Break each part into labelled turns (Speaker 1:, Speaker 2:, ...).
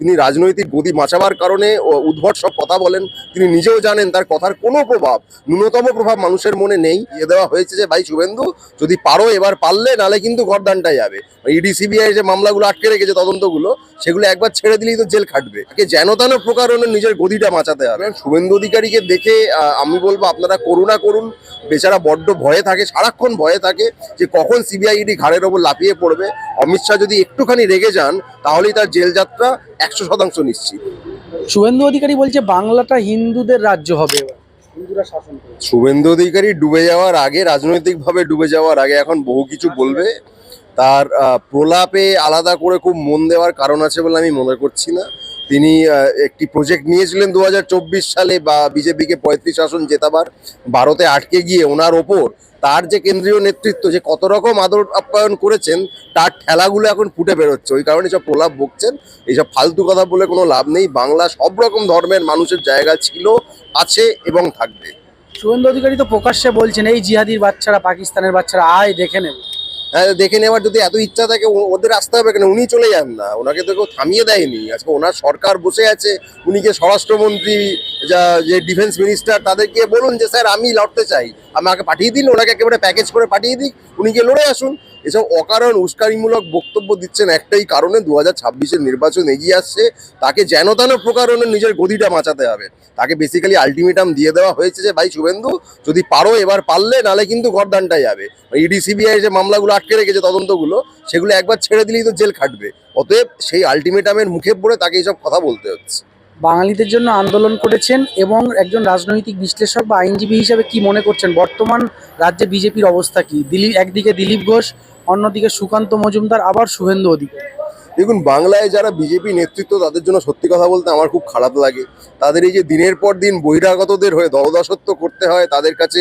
Speaker 1: তিনি রাজনৈতিক গদি বাঁচাবার কারণে উদ্ভট সব কথা বলেন, তিনি নিজেও জানেন তার কথার কোনো প্রভাব, ন্যূনতম প্রভাব মানুষের মনে নেই। এ দেওয়া হয়েছে যে, ভাই শুভেন্দু, যদি পারো এবার পারলে নালে কিন্তু গরদানটাই যাবে। ইডি সিবিআই যে মামলাগুলো আটকে রেখেছে, তদন্তগুলো, সেগুলো একবার ছেড়ে দিলেই তো জেল খাটবে। তাকে যেন তেন প্রকারণে নিজের গদিটা বাঁচাতে হবে। শুভেন্দু অধিকারীকে দেখে আমি বলব, আপনারা করুণা করুন। বেচারা বড্ড ভয়ে থাকে, সারাক্ষণ ভয়ে থাকে যে, কখন সিবিআই ইডি ঘাড়ের ওপর লাফিয়ে পড়বে। অমিত শাহ যদি একটুখানি রেগে যান, তাহলেই তার জেল যাত্রা একশো শতাংশ নিশ্চিত।
Speaker 2: শুভেন্দু অধিকারী বলছে বাংলাটা হিন্দুদের রাজ্য হবে
Speaker 1: শুভেন্দু অধিকারী ডুবে যাওয়ার আগে রাজনৈতিকভাবে ডুবে যাওয়ার আগে এখন বহু কিছু বলবে। তার প্রলাপে আলাদা করে খুব মন দেওয়ার কারণ আছে বলে আমি মনে করছি না। তিনি একটি প্রজেক্ট নিয়েছিলেন দু হাজার চব্বিশ সালে বা বিজেপিকে পঁয়ত্রিশ আসন জেতাবার। ভারতে আটকে গিয়ে ওনার ওপর তার যে কেন্দ্রীয় নেতৃত্ব যে কত রকম আদর আপ্যায়ন করেছেন, তার ঠেলাগুলো এখন ফুটে বেরোচ্ছে। ওই কারণে সব প্রলাপ বকছেন। এইসব ফালতু কথা বলে কোনো লাভ নেই। বাংলা সব রকম ধর্মের মানুষের জায়গা ছিল, আছে এবং থাকবে।
Speaker 2: শুভেন্দু অধিকারী তো প্রকাশ্যে বলছেন, এই জিহাদির বাচ্চারা, পাকিস্তানের বাচ্চারা, আয় দেখে নেবে।
Speaker 1: দেখে নেওয়ার যদি এত ইচ্ছা থাকে ওদের আসতে হবে কেন? উনি চলে যান না। ওনাকে তো কেউ থামিয়ে দেয়নি। আজকে ওনার সরকার বসে আছে, উনি যে স্বরাষ্ট্রমন্ত্রী, যা যে ডিফেন্স মিনিস্টার, তাদেরকে বলুন যে, স্যার, আমি লড়তে চাই। আমাকে পাঠিয়ে দিন, ওনাকে একেবারে প্যাকেজ করে পাঠিয়ে দিই উনি গিয়ে লড়ে আসুন। এসব অকারণ উস্কানিমূলক বক্তব্য দিচ্ছেন একটাই কারণে দু হাজার নির্বাচন এগিয়ে আসছে। তাকে যেন তেন প্রকারণে নিজের গদিটা বাঁচাতে হবে। তাকে বেসিক্যালি আলটিমেটাম দিয়ে দেওয়া হয়েছে যে, ভাই শুভেন্দু, যদি পারো এবার পারলে, নালে কিন্তু গরদানটাই যাবে ইডি সিবিআই যে মামলাগুলো আটকে রেখেছে, তদন্তগুলো, সেগুলো একবার ছেড়ে দিলেই তো জেল খাটবে। অতএব সেই আলটিমেটামের মুখে পড়ে তাকে এইসব কথা বলতে হচ্ছে।
Speaker 2: বাঙালিদের জন্য আন্দোলন করেছেন এবং একজন রাজনৈতিক বিশ্লেষক বা আইনজীবী হিসেবে কি মনে করছেন? বর্তমান রাজ্যে বিজেপির অবস্থা কি? দিলীপ একদিকে দিলীপ ঘোষ অন্যদিকে সুকান্ত মজুমদার, আবার শুভেন্দু অধিকারী
Speaker 1: দেখুন, বাংলায় যারা বিজেপি নেতৃত্ব, তাদের জন্য সত্যি কথা বলতে আমার খুব খারাপ লাগে। তাদের এই যে দিনের পর দিন বহিরাগতদের হয়ে দলদাসত্ব করতে হয়, তাদের কাছে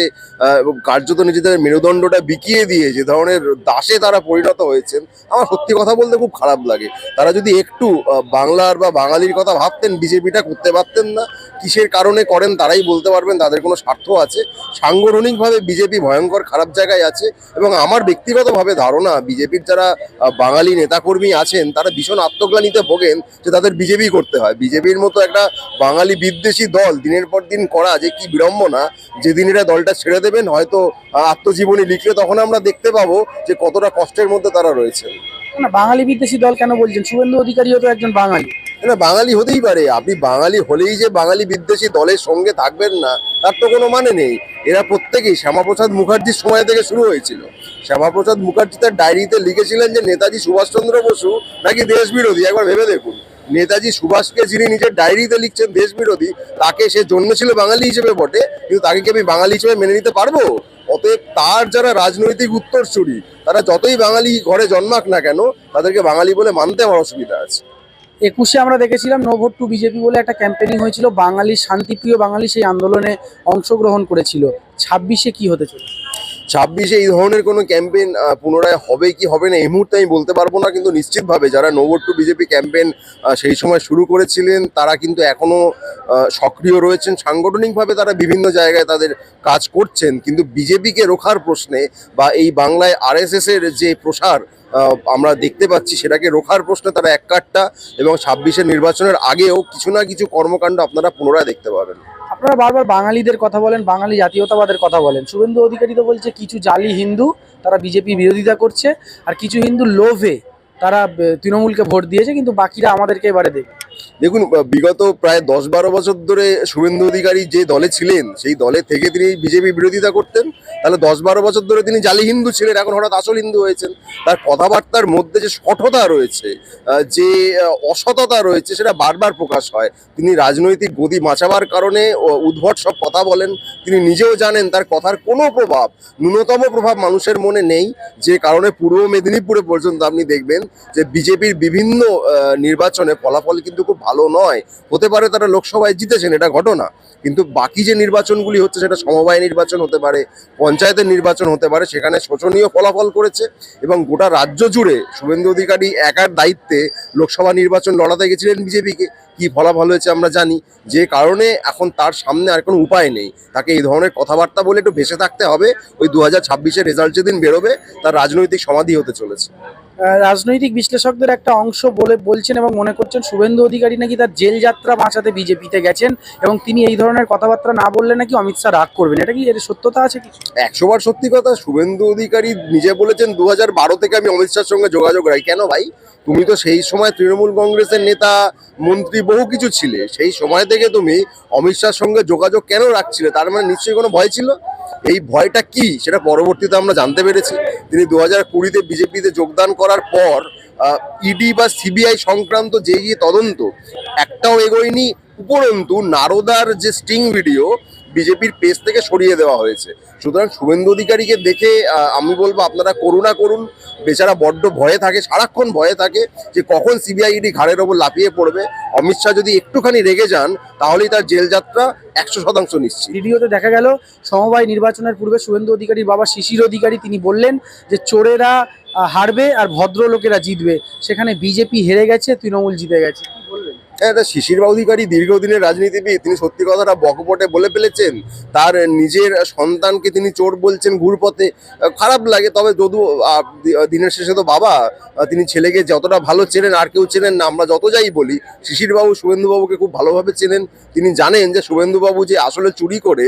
Speaker 1: কার্যত নিজেদের মেরুদণ্ডটা বিকিয়ে দিয়ে যে ধরনের দাসে তারা পরিণত হয়েছেন, আমার সত্যি কথা বলতে খুব খারাপ লাগে। তারা যদি একটু বাংলার বা বাঙালির কথা ভাবতেন, বিজেপিটা করতে পারতেন না। কিসের কারণে করেন তারাই বলতে পারবেন, তাদের কোনো স্বার্থ আছে। সাংগঠনিকভাবে বিজেপি ভয়ঙ্কর, খারাপ জায়গায় আছে এবং আমার ব্যক্তিগতভাবে ধারণা, বিজেপির যারা বাঙালি নেতাকর্মী আছেন, তারা ভীষণ আত্মগ্লানিতে ভোগেন যে তাদের বিজেপি করতে হয়। বিজেপির মতো একটা বাঙালি বিদ্বেষী দল দিনের পর দিন করা যে কি বিড়ম্বনা, যেদিন এরা দলটা ছেড়ে দেবেন, হয়তো আত্মজীবনী লিখলে তখন আমরা দেখতে পাবো যে কতটা কষ্টের মধ্যে তারা রয়েছে।
Speaker 2: না, বাঙালি বিদ্বেষী দল কেন বলছেন? শুভেন্দু অধিকারীও তো একজন বাঙালি।
Speaker 1: না, বাঙালি হতেই পারে। আপনি বাঙালি হলেই যে বাঙালি বিদ্বেষী দলের সঙ্গে থাকবেন না, তার তো কোনো মানে নেই। এরা প্রত্যেকেই শ্যামাপ্রসাদ মুখার্জির সময় থেকে শুরু হয়েছিল। শ্যামাপ্রসাদ মুখার্জি তার ডায়েরিতে লিখেছিলেন যে, নেতাজি সুভাষচন্দ্র বসু নাকি দেশ বিরোধী একবার ভেবে দেখুন। নেতাজি সুভাষকে যিনি নিজের ডায়েরিতে লিখছেন দেশ বিরোধী তাকে সে জন্মেছিল বাঙালি হিসেবে বটে, কিন্তু তাকে কি আমি বাঙালি হিসেবে মেনে নিতে পারব? অতএব তার যারা রাজনৈতিক উত্তরসূরি, তারা যতই বাঙালি ঘরে জন্মাক না কেন, তাদেরকে বাঙালি বলে মানতে আমার অসুবিধা আছে।
Speaker 2: একুশে আমরা দেখেছিলাম নো ভোট টু বিজেপি বলে একটা ক্যাম্পেনিং হয়েছিল, বাঙালি শান্তিপ্রিয় বাঙালি সেই আন্দোলনে অংশগ্রহণ করেছিল। ছাব্বিশে কি হতে চলেছে?
Speaker 1: ছাব্বিশে এই ধরনের কোনো ক্যাম্পেইন পুনরায় হবে কি হবে না, এই মুহূর্তে আমি বলতে পারব না, কিন্তু নিশ্চিতভাবে যারা নোভোট টু বিজেপি ক্যাম্পেইন সেই সময় শুরু করেছিলেন, তারা কিন্তু এখনও সক্রিয় রয়েছেন। সাংগঠনিকভাবে তারা বিভিন্ন জায়গায় তাদের কাজ করছেন, কিন্তু বিজেপিকে রোখার প্রশ্নে বা এই বাংলায় আরএসএস এর যে প্রসার আমরা দেখতে পাচ্ছি, সেটাকে রোখার প্রশ্নে তারা এক কাটটা এবং ছাব্বিশের নির্বাচনের আগেও কিছু না কিছু কর্মকাণ্ড আপনারা পুনরায় দেখতে পাবেন।
Speaker 2: আপনারা বারবার বাঙালিদের কথা বলেন, বাঙালি জাতীয়তাবাদের কথা বলেন। শুভেন্দু অধিকারী তো বলছে, কিছু জালি হিন্দু তারা বিজেপি বিরোধিতা করছে, আর কিছু হিন্দু লোভে তারা তৃণমূলকে ভোট দিয়েছে, কিন্তু বাকিরা আমাদেরকে এবারে দেবে
Speaker 1: দেখুন বিগত প্রায় দশ বারো বছর ধরে শুভেন্দু অধিকারী যে দলে ছিলেন, সেই দলে থেকে তিনি বিজেপি বিরোধিতা করতেন। তাহলে দশ বারো বছর ধরে তিনি জালি হিন্দু ছিলেন, এখন হঠাৎ আসল হিন্দু হয়েছেন। তার কথাবার্তার মধ্যে যে সঠতা রয়েছে যে অসততা রয়েছে, সেটা বারবার প্রকাশ হয়। তিনি রাজনৈতিক গদি বাঁচাবার কারণে উদ্ভট সব কথা বলেন। তিনি নিজেও জানেন তার কথার কোনো প্রভাব, ন্যূনতম প্রভাব মানুষের মনে নেই। যে কারণে পূর্ব মেদিনীপুরে পর্যন্ত আপনি দেখবেন যে বিজেপির বিভিন্ন নির্বাচনে ফলাফল কিন্তু খুব ভালো নয়। হতে পারে তারা লোকসভায় জিতেছেন, এটা ঘটনা। কিন্তু বাকি যে নির্বাচনগুলি হচ্ছে, সেটা সমবায় নির্বাচন হতে পারে, পঞ্চায়েতের নির্বাচন হতে পারে, সেখানে শোচনীয় ফলাফল করেছে এবং গোটা রাজ্য জুড়ে শুভেন্দু অধিকারী একার দায়িত্বে লোকসভা নির্বাচন লড়াতে গেছিলেন বিজেপিকে। কি ফলাফল হয়েছে আমরা জানি। যে কারণে এখন তার সামনে আর কোনো উপায় নেই। তাকে এই ধরনের কথাবার্তা বলে একটু ভেসে থাকতে হবে। ওই দু হাজার রেজাল্ট যেদিন বেরোবে, তার রাজনৈতিক সমাধি হতে চলেছে।
Speaker 2: রাজনৈতিক বিশ্লেষকদের একটা অংশ বলে বলছেন এবং মনে করছেন শুভেন্দু অধিকারী নাকি তার জেল যাত্রা বাঁচাতে বিজেপিতে গেছেন এবং তিনি এই ধরনের কথাবার্তা না বললে নাকি অমিত শাহ রাগ করবেন। এটা কি এর সত্যতা আছে কি?
Speaker 1: একশো বার সত্যি কথা, শুভেন্দু অধিকারী নিজে বলেছেন দু বারো থেকে আমি অমিত শাহর সঙ্গে যোগাযোগ রাখি। কেন ভাই? তুমি তো সেই সময় তৃণমূল কংগ্রেসের নেতা, মন্ত্রী, বহু কিছু ছিলে। সেই সময় থেকে তুমি অমিত শাহর সঙ্গে যোগাযোগ কেন রাখছিলে? তার মানে নিশ্চয়ই কোনো ভয় ছিল? এই ভয়টা কি সেটা পরবর্তীতে আমরা জানতে পেরেছি। তিনি দু হাজার কুড়িতে বিজেপিতে যোগদান করার পর ইডি বা সিবিআই সংক্রান্ত যে তদন্ত, একটাও এগোয়নি। উপরন্তু নারদার যে স্টিং ভিডিও বিজেপির পেজ থেকে সরিয়ে দেওয়া হয়েছে। সুতরাং শুভেন্দু অধিকারীকে দেখে আমি বলব আপনারা করুণা করুন। বেচারা বড্ড ভয়ে থাকে, সারাক্ষণ ভয়ে থাকে যে কখন সিবিআইডি ঘাড়ের ওপর লাফিয়ে পড়বে। অমিত শাহ যদি একটুখানি রেগে যান, তাহলেই তার জেলযাত্রা একশো শতাংশ নিশ্চিত।
Speaker 2: ভিডিওতে দেখা গেল, সমবায় নির্বাচনের পূর্বে শুভেন্দু অধিকারীর বাবা শিশির অধিকারী তিনি বললেন যে চোরেরা হারবে আর ভদ্রলোকেরা জিতবে। সেখানে বিজেপি হেরে গেছে, তৃণমূল জিতে গেছে।
Speaker 1: তা শিশির অধিকারী দীর্ঘদিনের রাজনীতিবিদ। তিনি সত্যি কথাটা বকপটে বলে ফেলেছেন। তার নিজের সন্তানকে তিনি চোর বলছেন ঘুরপথে। খারাপ লাগে, তবে যদু দিনের শেষে তো বাবা তিনি ছেলেকে যতটা ভালো চেনেন, আর কেউ চেনেন না, আমরা যত যাই বলি, শিশিরবাবু শুভেন্দুবাবুকে খুব ভালোভাবে চেনেন। তিনি জানেন যে শুভেন্দুবাবু যে আসলে চুরি করে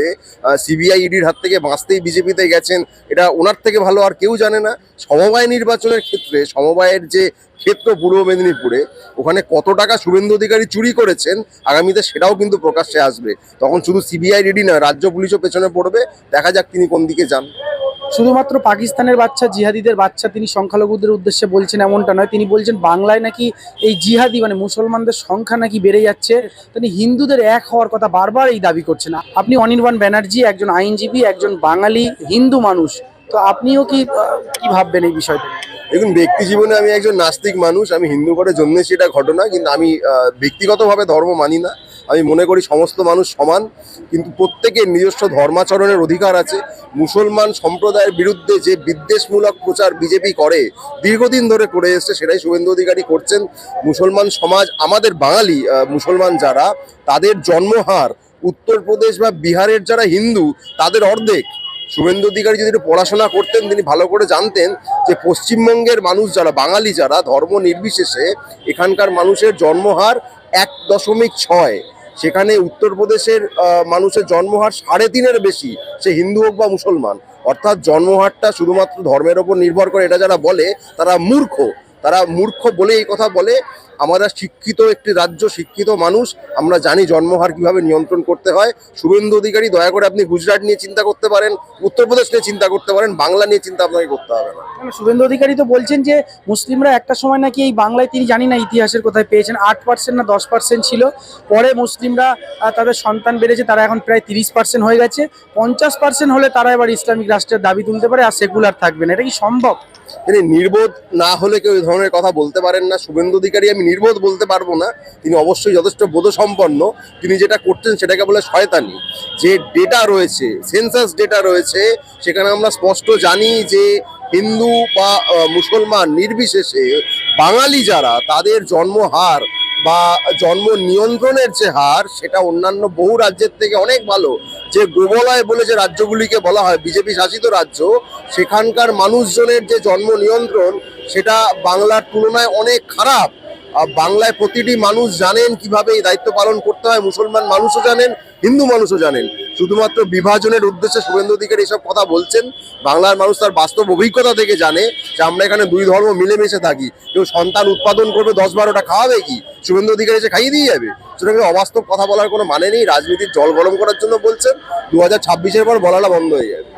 Speaker 1: সিবিআই ইডির হাত থেকে বাঁচতেই বিজেপিতে গেছেন, এটা ওনার থেকে ভালো আর কেউ জানে না। সমবায় নির্বাচনের ক্ষেত্রে, সমবায়ের যে ক্ষেত্র পূর্ব মেদিনীপুরে, ওখানে কত টাকা শুভেন্দু অধিকারী চুরি করেছেন, আগামীতে সেটাও কিন্তু প্রকাশ্যে আসবে। তখন শুধু সিবিআই রেডি নয় রাজ্য পুলিশও পেছনে পড়বে। দেখা যাক তিনি কোন দিকে যান।
Speaker 2: শুধুমাত্র পাকিস্তানের বাচ্চা, জিহাদিদের বাচ্চা তিনি সংখ্যালঘুদের উদ্দেশ্যে বলছেন এমনটা নয়। তিনি বলছেন বাংলায় নাকি এই জিহাদি মানে মুসলমানদের সংখ্যা নাকি বেড়ে যাচ্ছে। তিনি হিন্দুদের এক হওয়ার কথা বারবার এই দাবি করছেন। আপনি অনির্বাণ ব্যানার্জি, একজন আইনজীবী, একজন বাঙালি হিন্দু মানুষ। তো আপনিও কি কি ভাববেন এই বিষয়টা
Speaker 1: দেখুন, ব্যক্তি জীবনে আমি একজন নাস্তিক মানুষ, আমি হিন্দু ঘরে জন্মেছি এটা ঘটনা, কিন্তু আমি ব্যক্তিগতভাবে ধর্ম মানি না। আমি মনে করি সমস্ত মানুষ সমান, কিন্তু প্রত্যেকের নিজস্ব ধর্মাচরণের অধিকার আছে। মুসলমান সম্প্রদায়ের বিরুদ্ধে যে বিদ্বেষমূলক প্রচার বিজেপি করে, দীর্ঘদিন ধরে করে এসছে, সেটাই শুভেন্দু অধিকারী করছেন। মুসলমান সমাজ, আমাদের বাঙালি মুসলমান যারা, তাদের জন্মহার, উত্তরপ্রদেশ বা বিহারের যারা হিন্দু, তাদের অর্ধেক। শুভেন্দু অধিকারী যদি পড়াশোনা করতেন, তিনি ভালো করে জানতেন যে পশ্চিমবঙ্গের মানুষ যারা, বাঙালি যারা, ধর্ম নির্বিশেষে এখানকার মানুষের জন্মহার এক দশমিক ছয়। সেখানে উত্তরপ্রদেশের মানুষের জন্মহার সাড়ে তিনের বেশি, সে হিন্দু হোক বা মুসলমান। অর্থাৎ জন্মহারটা শুধুমাত্র ধর্মের ওপর নির্ভর করে। এটা যারা বলে, তারা মূর্খ। তারা মূর্খ বলে এই কথা বলে আমরা শিক্ষিত একটি রাজ্য শিক্ষিত মানুষ আমরা জানি জন্মহার কীভাবে নিয়ন্ত্রণ করতে হয়। শুভেন্দু অধিকারী দয়া করে আপনি গুজরাট নিয়ে চিন্তা করতে পারেন উত্তরপ্রদেশ নিয়ে চিন্তা করতে পারেন বাংলা নিয়ে চিন্তা আপনাকে করতে হবে না।
Speaker 2: শুভেন্দু অধিকারী তো বলছেন যে মুসলিমরা একটা সময় নাকি এই বাংলায় তিনি জানি না ইতিহাসের কোথায় পেয়েছেন আট পার্সেন্ট না দশ পার্সেন্ট ছিল। পরে মুসলিমরা তাদের সন্তান বেড়েছে তারা এখন প্রায় তিরিশ পার্সেন্ট হয়ে গেছে। পঞ্চাশ পার্সেন্ট হলে তারা এবার ইসলামিক রাষ্ট্রের দাবি তুলতে পারে আর সেকুলার থাকবে না। এটা কি সম্ভব?
Speaker 1: তিনি নির্বোধ না হলে কেউ এই ধরনের কথা বলতে পারেন না। শুভেন্দু অধিকারী আমি নির্বোধ বলতে পারব না। তিনি অবশ্যই যথেষ্ট বোধসম্পন্ন। তিনি যেটা করছেন সেটাকে বলে শয়তানি। যে ডেটা রয়েছে সেন্সাস ডেটা রয়েছে, সেখানে আমরা স্পষ্ট জানি যে হিন্দু বা মুসলমান নির্বিশেষে বাঙালি যারা, তাদের জন্মহার বা জন্ম নিয়ন্ত্রণের যে হার, সেটা অন্যান্য বহু রাজ্যের থেকে অনেক ভালো। যে গোবলয় বলে যে রাজ্যগুলিকে বলা হয়, বিজেপি শাসিত রাজ্য, সেখানকার মানুষজনের যে জন্ম নিয়ন্ত্রণ, সেটা বাংলার তুলনায় অনেক খারাপ। বাংলায় প্রতিটি মানুষ জানেন কীভাবে এই দায়িত্ব পালন করতে হয়, মুসলমান মানুষও জানেন, হিন্দু মানুষও জানেন। শুধুমাত্র বিভাজনের উদ্দেশ্যে শুভেন্দু অধিকারী এইসব কথা বলছেন, বাংলার মানুষ তার বাস্তব অভিজ্ঞতা থেকে জানে যে আমরা এখানে দুই ধর্ম মিলেমিশে থাকি। কেউ সন্তান উৎপাদন করবে, দশ বারোটা খাওয়াবে কি? শুভেন্দু অধিকারী এসে খাইয়ে দিয়ে যাবে। সুতরাং অবাস্তব কথা বলার কোনো মানে নেই, রাজনীতির জল গরম করার জন্য বলছেন। দু হাজার ছাব্বিশের পর বলাটা বন্ধ হয়ে যাবে।